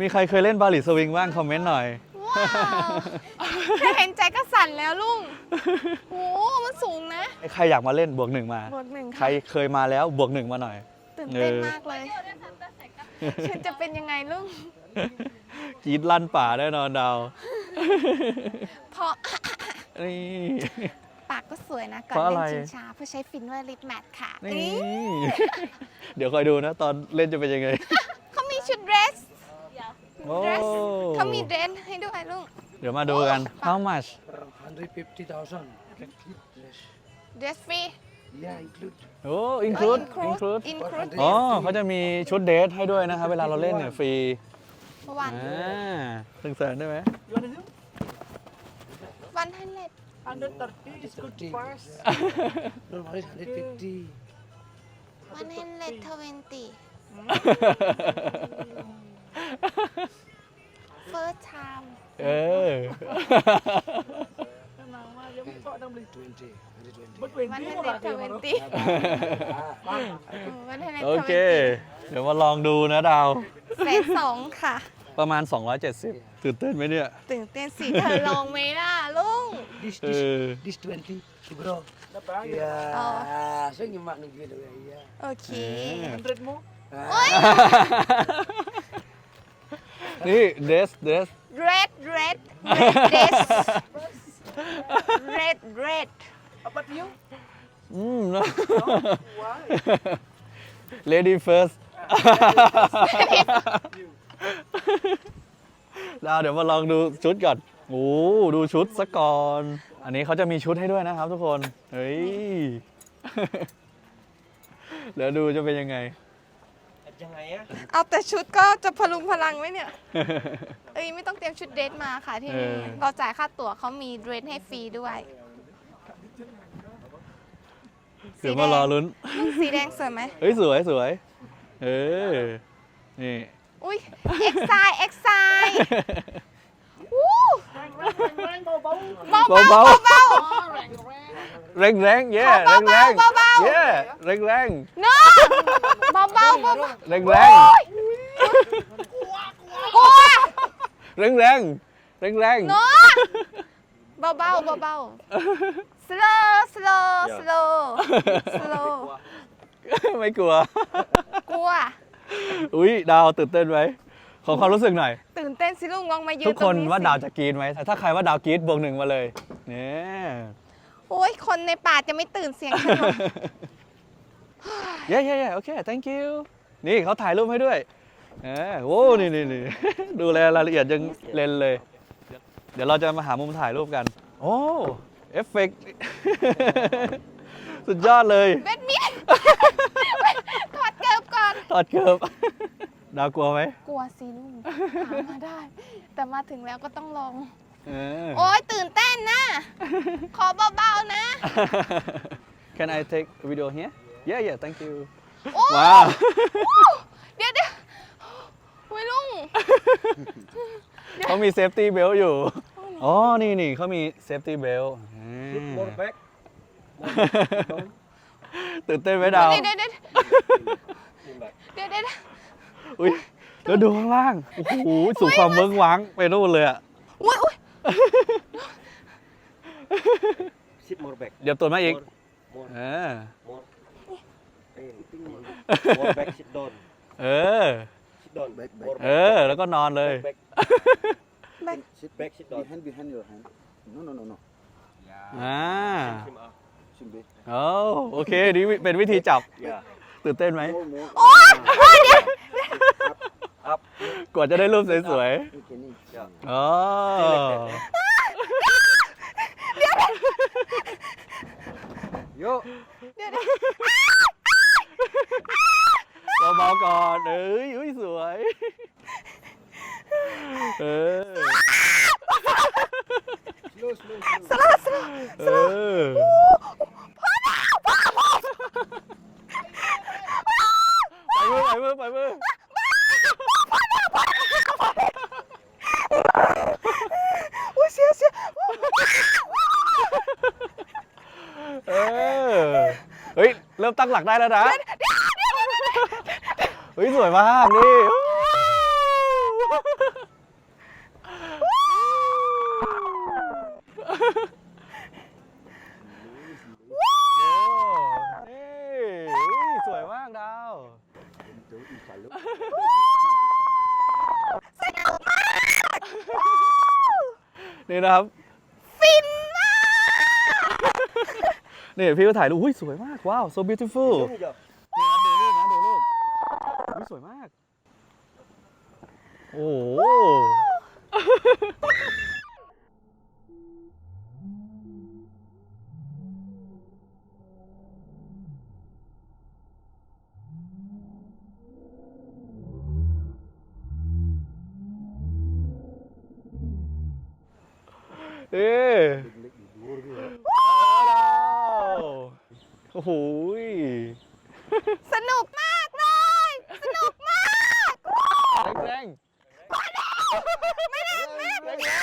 มีใครเคยเล่นบาหลีสวิงบ้างคอมเมนต์หน่อย ว้าวแค่เห็นใจก็สั่นแล้วลุงโหมันสูงนะใครอยากมาเล่นบวกหนึ่งมา บวกหนึ่งใครค่ะเคยมาแล้วบวกหนึ่งมาหน่อย ตื่นเต้นเออมากเลยฉันจะเป็นยังไงลุงกรีดลั่นป่าแน่นอนดาว เพราะนี่ ปากก็สวยนะก่อเพนราะเล่อะไรนชิงช้าเพื่อใช้ฟินเวอร์ลิปแมทค่ะนี่นี่ เดี๋ยวคอยดูนะ ตอนเล่นจะเป็นยังไง เขามีชุดเดรส โอ้เดรสเขามีเดรสให้ด้วยลุงเดี๋ยวมาดูกัน how much 150,000. Complete dress. เดรสฟรี Yeah, include. โอ้ include include อินคลูดอ๋อเขาจะมีชุดเดทให้ด้วยนะครับ เวลาเราเล่นเนี่ยฟรีเมื่อวานอ่าถึงแสนได้ไหมวันฮันเลด It's good price. No worries, 150. วันฮันเลดทเวนตี้เฟิร์สไทม์เออ 20. 120. วันฮันเลดทเวนตี้วันฮันเลดโอทเคเวนตี้เดี๋ยวมาลองดูนะดาวเฟสสองค่ะ ประมาณ 270 ตื่นเต้นไหมเนี่ย ตื่นเต้นสิเธอลองไหมล่ะลุง This, Ừ. this, this 20. Bro. Yeah. So you mak nunggu tu ya. โอเค Ah. นี่เดสเดส red red red dress red red อืม lady first ดาวเดี๋ยวมาลองดูชุดก่อนโอ้ดูชุดซะก่อน อันนี้เขาจะมีชุดให้ด้วยนะครับทุกคน เฮ้ย เดี๋ยวดูจะเป็นยังไง เอาแต่ชุดก็จะพลุงพลังไหมเนี่ย เอ้ยไม่ต้องเตรียมชุดเดรสมาค่ะที่นี่เออ เราจ่ายค่าตั๋วเขามีเดรสให้ฟรีด้วยเดี๋ยวมารอลุ้น สีแดงสวยไหมเฮ้ยสวยสวย เออ นี่ อุ้ยเอ็กไซเอ็กไซวู้เบาเบาเบาเบาเบาแรงแรงเย่ขอแรงเบาแรงเบาๆเย่ แรงแรงเนาะเบาเบาเบาแรงแรงกลัวแรงแรงแรงแรงเนาะเบาเบาเบาเบา slow slow slow slow ไม่กลัวกลัว อุ้ยดาวตื่นเต้นไหมขอความรู้สึกหน่อย ตื่นเต้นสิลุงลองมายืนทุกคนตรงว่าสิดาวจะกรีดไหมถ้าใครว่าดาวกรีดบวกหนึ่งมาเลยเนี่ย โอ้ยคนในป่าจะไม่ตื่นเสียงฉันหรอก เย้เย้เย้โอเค thank you นี่เขาถ่ายรูปให้ด้วยเออโว้นี่นี่นี่ ดูแลรายละเอียดยังเลนเลย เดี๋ยวเราจะมาหามุมถ่ายรูปกัน โอ้ เอฟเฟกต์ สุดยอดเลยเบ็ดมิดถอดเกิบก่อน ถอดเกือบ ดาวกลัวไหมกลัวสิลุงถามมาได้ แต่มาถึงแล้วก็ต้องลอง เออ โอ้ยตื่นเต้นนะ ขอเบาๆนะ Can I take a video here Yeah yeah thank you โอ้ว้าว เดี๋ยวเดี๋ยวโอ้ยลุง เขามีเซฟตี้เบลอยู่ อ๋อ นี่นี่เขามีเซฟตี้เบล More back. ตื่นเต้นไหมดาว เดี๋ยวเดี๋ยวเดี๋ยวเดี๋ยวเดี๋ยว อุ้ยแล้วดูข้างล่าง โอ้โหสู่ความเมืองว้างไปนู่นเลยอะอุ้ยอุ้ย Sit more back. เดี๋ยวตัวมาอีก More. เออ More. More back. Sit down. เออ Sit down. Back. More เออแล้วก็นอนเลย back. แบก Sit back. Sit down. Behind, behind your hand. No, no, no, no. อ่า Him up. Simbe. โอ้โอเค นี่เป็นวิธีจับ Yeah. ตื่นเต้นไหม More, more. โอ้ยเดี๋ยว Up. กว่าจะได้รูปสวย Okay, ni. ๆอ๋อโยเดี๋ยวเดี๋ยวเบาๆก่อนเอ้ยอุ้ยสวย เออ Slow, slow, slow. สลับสลับ เออ ไปมือไปมือไปมือ อุ้ยเสียเสีย เออ เฮ้ย เริ่มตั้ง หลักได้แล้วนะเฮ้ยสวยมากนี่ นี่นะครับ ฟินมาก นี่พี่ก็ถ่ายรูปอุ้ยสวยมากว้าว so beautiful นี่ครับดูรูปนะดูรูปอุ้ยสวยมาก โอ้โหเอ๊ะว้าวโอ้โหย สนุกมากเลย สนุกมาก แรง ไม่ได้ไม่ได้ไม่ได้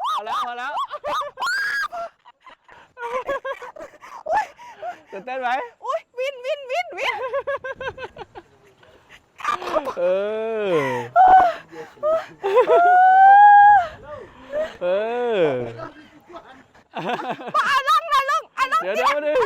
พอแล้วพอแล้วตื่นเต้นไหม อุ้ยวินวินวินวิน เออ เออ เอาลงนะลงเอาลง เดี๋ยวเดี๋ยวเดี๋ยว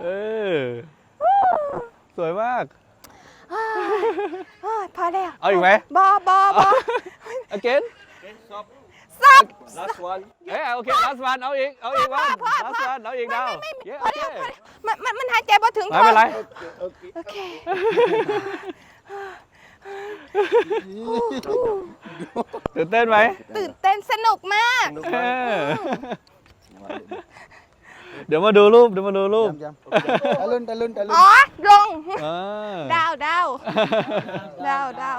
เออ สวยมากเอ้ยพอแล้วเอาอีกไหม บอบอบอ again stop Last one. เอ้ยโอเค last one เอาอีก เอาอีกพ่อ one พ่อ last one เอาอีกดาวเย้พโออเคแล้วพอแล้วมันมันมันหายใจบ่ถึงไม่เป็นไร Okay, okay. โอเค ตื่นเต้นไหมตื่นเต้นสนุกมาก เออ เดี๋ยวมาดูรูปเดี๋ยวมาดูรูป Jam, jam. Talon, talon, talon. อ๋อลงอ่าดาวดาวดาวดาว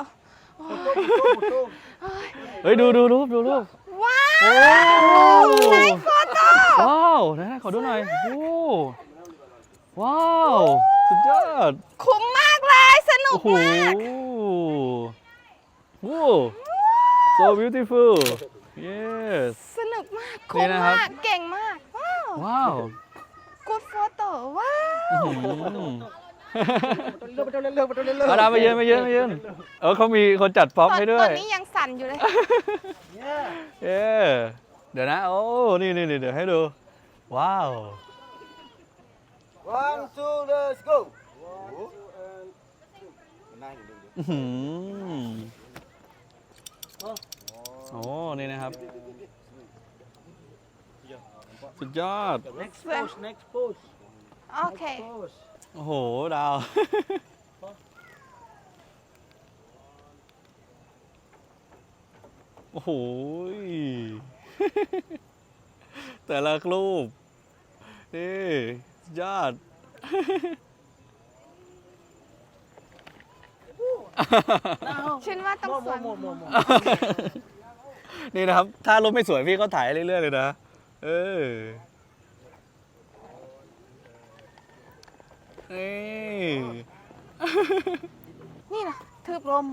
เฮ้ยดูดูรูปดูรูปว้าโอ้วไหนโฟโต้ว้าวไหนๆขอดูหน่อยโอ้ว้าวสุดยอดคุ้มมากเลยสนุกโอ้โหมากโอ้ so beautiful yes สนุกมากนี่คุ้มนะครับ มาก เก่งมาก ว้าวว้าว กูดโฟโต้ว้าว อื้อหือ Betul, betul, betul, betul. เอาดาวมาเยืนมาเยืนมาเยืนเออเขามีคนจัดพร็อพตอนให้ตด้อวนยนี้ยังสั่นอยู่เลย เออเดี๋ยวนะ โอ้ นี่นี่นี่เดี๋ยวให้ดู ว้าว One, two, let's go. Nine, อื้อหือโอ้ นี่นะครับ สุดยอด Next pose, next pose. โอเค Pose. โอ้โห ดาว โอ้โห แต่ละรูป นี่สุดยอดฉันว่าต้อง More, สวย more, more, more, more. นี่นะครับ ถ้ารูปไม่สวยพี่ก็ถ่ายให้เรื่อยๆเลยนะ เออนี่นี่นะทึบลม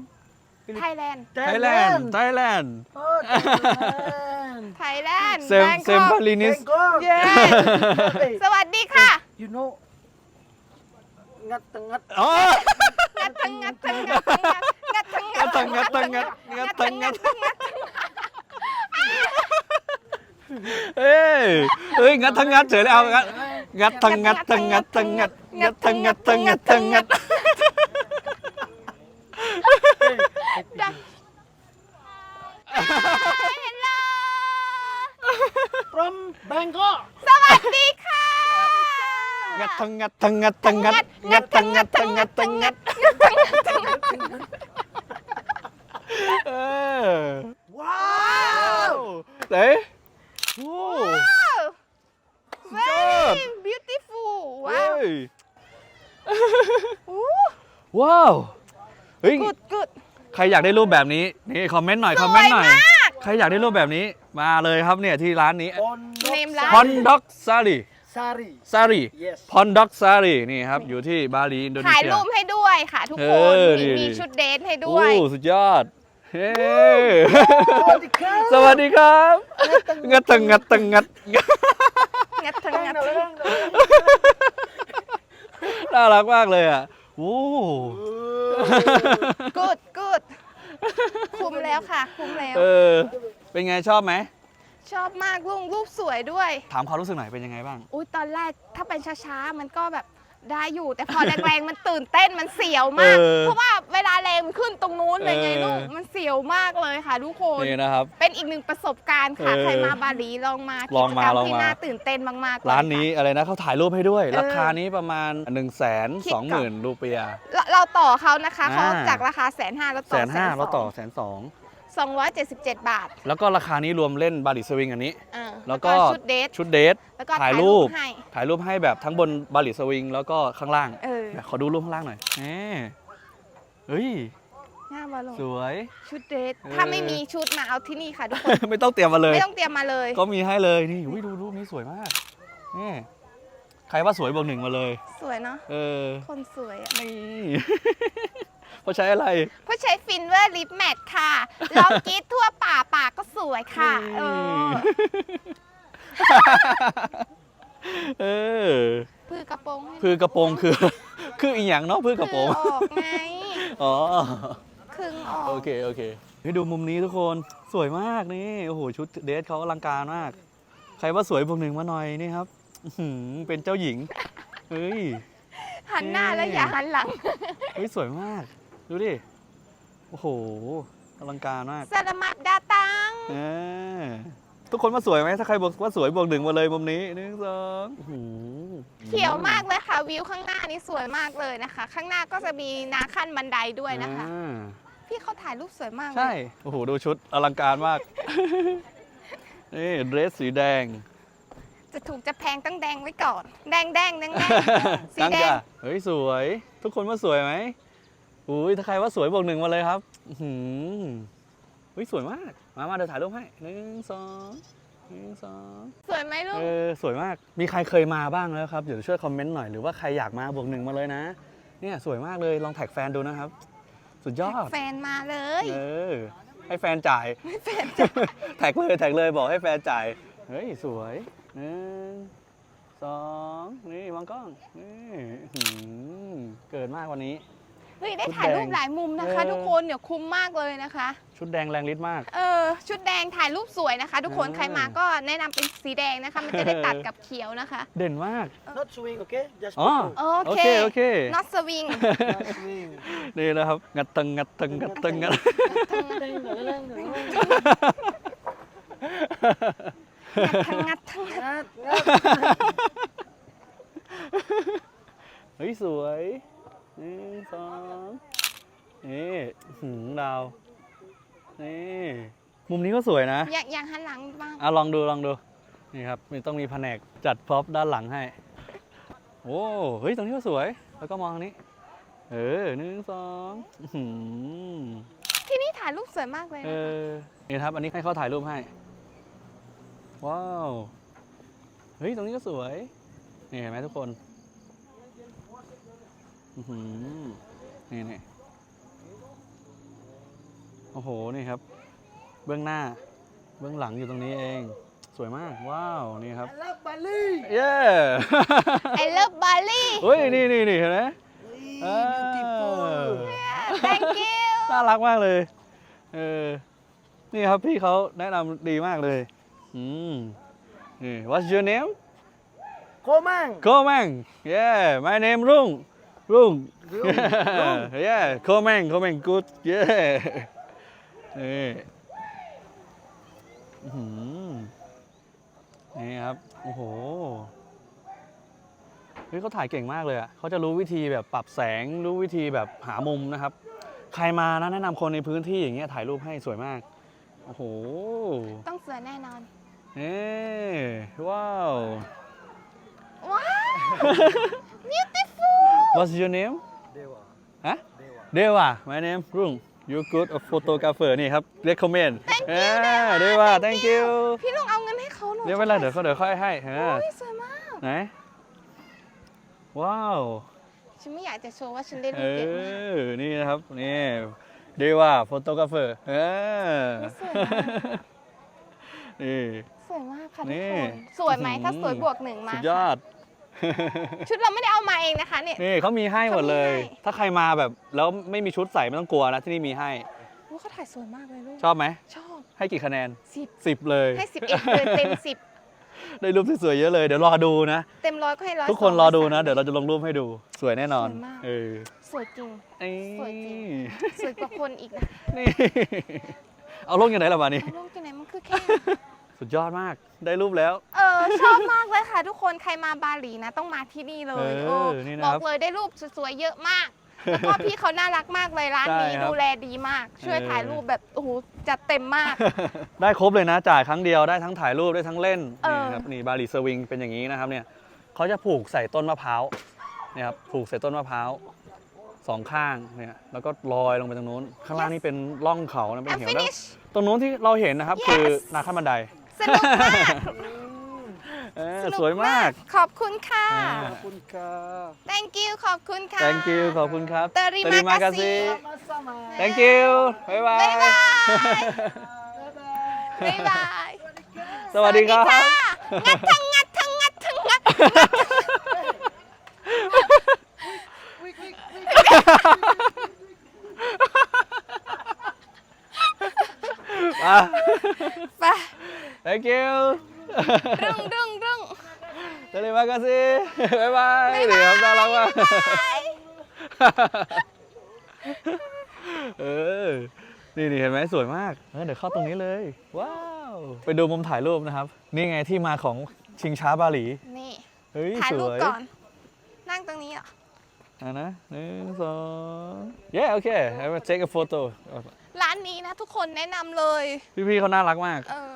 ไทยแลนด์ไทยแลนด์ไทยแลนด์ Oh, Thailand. ไทยแลนด์เซมเซมบาลินิส Bangkok. เย้ Hey, สวัสดีค่ะ you know, ngat tengat อ๋อ งัดทั้งงัดทั้งงัดทั้งงัดงัดทั้งงัดตังงัดตังงัดงัดตังงัดเอ้ยเอ้ยงัดทั้งงัดเฉยเลยเอางัด งัดทั้งงัดทั้งงัด ทั้งงัดงัดทั้งงัดทั้งงัดทั้งงัดดังเฮลโล from Bangkok. สวัสดีค่ะงัดทั้งงัดทั้งงัดทั้งงัดงัดทั้ งงัดทั้งงัดทั้งงัดเออ Wow. ไหนโอ้ very beautiful ว้าว เฮ้ยอู้ว้าว เฮ้ย good good ใครอยากได้รูปแบบนี้ นี่คอมเมนต์หน่อย คอมเมนต์หน่อย ใครอยากได้รูปแบบนี้ มาเลยครับเนี่ยที่ร้านนี้ เนมร้านพอนด็อกซารี Sari. ซารี Yes. พอนด็อกซารีนี่ครับ อยู่ที่บาหลีอินโดนีถ่ายเซีย รูปให้ด้วยค่ะทุกคน เออมีดีมีดี ชุดเดทให้ด้โอ้วยสุดยอด เฮ้สวัสดีครับงัดตังงัดตังงัดงัดทั้งงัดน่ารักมากเลยอะโอ้กูดกูดคุ้มแล้วค่ะ คุ้มแล้ว เออ เป็นไงชอบไหม ชอบมากลุงรูปสวยด้วย ถามความรู้สึกหน่อยเป็นยังไงบ้าง อุ้ยตอนแรกถ้าเป็นช้าๆ มันก็แบบได้อยู่ แต่พอแรงๆ มันตื่นเต้นมันเสียวมากเออเพราะว่าเวลาแรงมันขึ้นตรงนู้นเลยไงเออลูก มันเสียวมากเลยค่ะทุกคน นี่นะครับ เป็นอีกหนึ่งประสบการณ์ค่ะ เออใครมาบาหลีลองมาลองมากิจกรรลองที่มา น่าตื่นเต้นมากๆเลยร้านนี้ค่ะ อะไรนะเขาถ่ายรูปให้ด้วยเออราคานี้ประมาณ1นึ่งแสนคิดสองหก่มื่อนนรูเปีย เราเราต่อเขานะคะอ่าเขาจากราคาแสนห้าแล้วแสต่อนห้า120,000แล้วต่อแสนสองสองร้อยเจ็ดสิบเจ็ดบาทแล้วก็ราคานี้รวมเล่นบาริสวิงอันนี้ อ่าแล้วก็ชุดเดท ชุดเดทแล้วก็ถ่ายรูปให้ถ่ายรูปให้แบบทั้งบนบาริสวิงแล้วก็ข้างล่างเออ เดี๋ยวขอดูรูปข้างล่างหน่อยแหม เฮ้ย หน้าบอลลงสวย ชุดเดทเออถ้าไม่มีชุดมาเอาที่นี่ค่ะทุกคน ไม่ต้องเตรียมมาเลย ไม่ต้องเตรียมมาเลย ก็มีให้เลยนี่อุ้ยดูรูปนี้สวยมากนี่ใครว่าสวยบอกหนึ่งมาเลย สวยเนาะเออคนสวยอะนี่เขาใช้อะไรผู้ใช้ฟินเวอร์ลิปแมทค่ะลองกรีดทั่วป่าปากก็สวยค่ะเออ เออ พือกระโปรงให้พือกระโปรงคือ คืออีหยังเนาะพือกระโปรง คือออกไงอ๋อ ครึ่งออก โอเค โอเคให้ดูมุมนี้ทุกคนสวยมากนี่ โอ้โห ชุดเดทเขาอลังการมาก ใครว่าสวยบวกหนึ่งมาหน่อยนี่ครับอื้อหือเป็นเจ้าหญิง เฮ้ย หันหน้าแล้วนี่อย่าหันหลังเฮ้ย สวยมาก ดูดิ โอ้โหอลังการมากสลามัดดาตัง เออ ทุกคนว่าสวยไหมถ้าใครบอกว่าสวยบวกหนึ่งมาเลยมุมนี้หนึ่งสองอื้อหือเขียวมากเลยค่ะวิวข้างหน้านี่สวยมากเลยนะคะ ข้างหน้าก็จะมีนาขั้นบันไดด้วยนะคะ อ่าพี่เขาถ่ายรูปสวยมากเลยใช่โอ้โหดูชุดอลังการมาก นี่เดรสสีแดงจะถูกจะแพงต้องแดงไว้ก่อน แดงแดงแดงแดงสีตั้งแดง จ้ะเฮ้ยสวย ทุกคนว่าสวยไหมอุ้ยถ้าใครว่าสวยบอกหนึ่งมาเลยครับอื้อหือ เฮ้ยสวยมาก มา มาเดี๋ยวถ่ายรูปให้หนึ่งสองหนึ่งสองสวยไหมลูเอกอสวยมาก มีใครเคยมาบ้างแล้วครับ เดี๋ยวช่วยคอมเมนต์หน่อย หรือว่าใครอยากมาบวกหนึ่งมาเลยนะ เนี่ยสวยมากเลย ลองแท็กแฟนดูนะครับ สุดยอด แฟนมาเลย เออ ให้แฟนจ่ายแท็กเลยแท็กเลยบอกให้แฟนจ่าย เฮ้ยสวยหนึ่งสองนี่มองกล้องนี่อื้อหือเกิดมากกวันนี้ เฮ้ยได้ชุดถ่ายรูปแดงหลายมุมนะคะเออทุกคนเดี๋ยวคุ้มมากเลยนะคะ ชุดแดงแรงฤทธิ์มาก เออ ชุดแดงถ่ายรูปสวยนะคะ ทุกคนอ่าใครมาก็แนะนำเป็นสีแดงนะคะ มันจะได้ตัดกับเขียวนะคะ เด่นมาก Not swing, okay? Just อ๋อ photo. โอโอเค เค โอเค not swing Not swing. นี่นะครับ งัดตังงัดตังงัดตังงัด ทั้งงัดทั้งงัดเฮ้ย สวย หนึ่งสองนี่อื้อหือดาวนี่มุมนี้ก็สวยนะ อยากอยากหันหลังบ้างอะลองดูลองดู นี่ครับมันต้องมีแผนกจัดพร็อพด้านหลังให้ โอ้เฮ้ยตรงนี้ก็สวย แล้วก็มองทางนี้ เออหนึ่งสองอื้อหือที่นี่ถ่ายรูปสวยมากเลยเอนะคะอนี่ครับ อันนี้ให้เขาถ่ายรูปให้ ว้าว เฮ้ย ตรงนี้ก็สวย นี่เห็นไหมทุกคนอื้อหือ นี่นี่โอ้โห นี่ครับ เบื้องหน้า เบื้องหลังอยู่ตรงนี้เอง สวยมาก ว้าว นี่ครับ I love Bali. เย้ไอเลิฟบาลีเฮ้ย นี่นี่นี่เห็นไหม Hey, Ah. beautiful. thank you น่ารักมากเลย เออ นี่ครับพี่เขาแนะนำดีมากเลย อืม นี่ what's your name Komang. Komang yeah my name Rung Rung Rung, Rung. yeah Komang Komang good yeah นี่อื้อหือนี่ครับ โอ้โห เฮ้ยเขาถ่ายเก่งมากเลยอะเขาจะรู้วิธีแบบปรับแสง รู้วิธีแบบหามุมนะครับ ใครมานะแนะนำคนในพื้นที่อย่างเงี้ยถ่ายรูปให้สวยมาก โอ้โห ต้องสวยแน่นอน เอ้ว้าว ว้าว beautiful What's your name Dewa. Huh? Dewa. Dewa my name Rung you good a photographer นี่ครับ recommend เออด้วยว่า thank you พี่ลุงเอาเงินให้เขาหน่อยเดี๋ยวเวลาเดี๋ยวเขาเดี๋ยวค่อยให้เออโอ้ยสวยมากไหน ว้าว ฉันไม่อยากจะโชว์ว่าฉันได้เอรูปเด็ดมากอ นี่นะครับ นี่ดีว่าโฟโตกราฟเฟอร์เออนี่ สวยมากค่ะนี่ทุกคน สวยไหมถ้าสวยบวกหนึ่งมาสุดยอด ชุดเราไม่ได้เอามาเองนะคะเนี่ย นี่เขามีให้หมดเลย เขามีให้ ถ้าใครมาแบบแล้วไม่มีชุดใส่ไม่ต้องกลัวนะที่นี่มีให้ โอ้เขาถ่ายสวยมากเลยลูกชอบไหม ชอบให้กี่คะแนน สิบ10 เลย ให้สิบเอ็ดเลยเต็มสิบได้รูปที่สวยเยอะเลย เดี๋ยวรอดูนะ เต็มร้อยก็ให้ร้อยทุกคนสงรอดูยนะสามเดี๋ยวเราจะลงรูปให้ดู สวยแน่นอนสวยมากเออสวยจริงนี่สวยจริง สวยกว่าคนอีกนะนี่ เอาลงอย่างไหนล่ะมานี่เอาลงที่ไหนมันคือแค่ สุดยอดมากได้รูปแล้ว เออ ชอบมากเลยค่ะ ทุกคนใครมาบาหลีนะ ต้องมาที่นี่เลยเออนี่นะบคอรับกเลยได้รูปสวยๆเยอะมาก แล้วก็พี่เขาน่ารักมากเลยร้านนี้ใช่ครับ ดูแลดีมาก ช่วยเออถ่ายรูปแบบโอ้โหจัดเต็มมาก ได้ครบเลยนะจ่ายครั้งเดียวได้ทั้งถ่ายรูปได้ทั้งเล่นเออนี่ครับนี่บาลีสวิงเป็นอย่างนี้นะครับเนี่ยเขาจะผูกใส่ต้นมะพร้าวเนี่ยครับผูกใส่ต้นมะพร้าวสองข้างเนี่ยแล้วก็ลอยลงไปตรงนู้น ข้างล่างนี่เป็นร่องเขานะเป็น I'm เหวแล้ว finish ตรงนู้นที่เราเห็นนะครับ Yes คือนาขั้นบันได สนุกมากเออนุกสวยมาก ขอบคุณค่ะอ่าคุณครับ thank you ขอบคุณค่ะ thank you ขอบคุณครับเตอริมากาซิ sama-sama thank you บ๊ายบายบ๊ายบายบ๊ายบายสวัสดีครับ งัดทั้งงัดทั้งงัดทั้งงัดอะไป thank you ดึงดึงดึง Terima kasih. Bye bye. เดี๋ยวน่ารักมากเออ นี่นี่เห็นไหมสวยมากเออเดี๋ยวเข้าตรงนี้เลย ว้าว ไปดูมุมถ่ายรูปนะครับ นี่ไงที่มาของชิงช้าบาหลี นี่เฮ้ยถ่ายสรูปวยก่อน นั่งตรงนี้เหรอ อะนะหนึ่งสอง yeah okay I will take a photo ร้านนี้นะทุกคนแนะนำเลย พี่ๆเขาน่ารักมาก เออ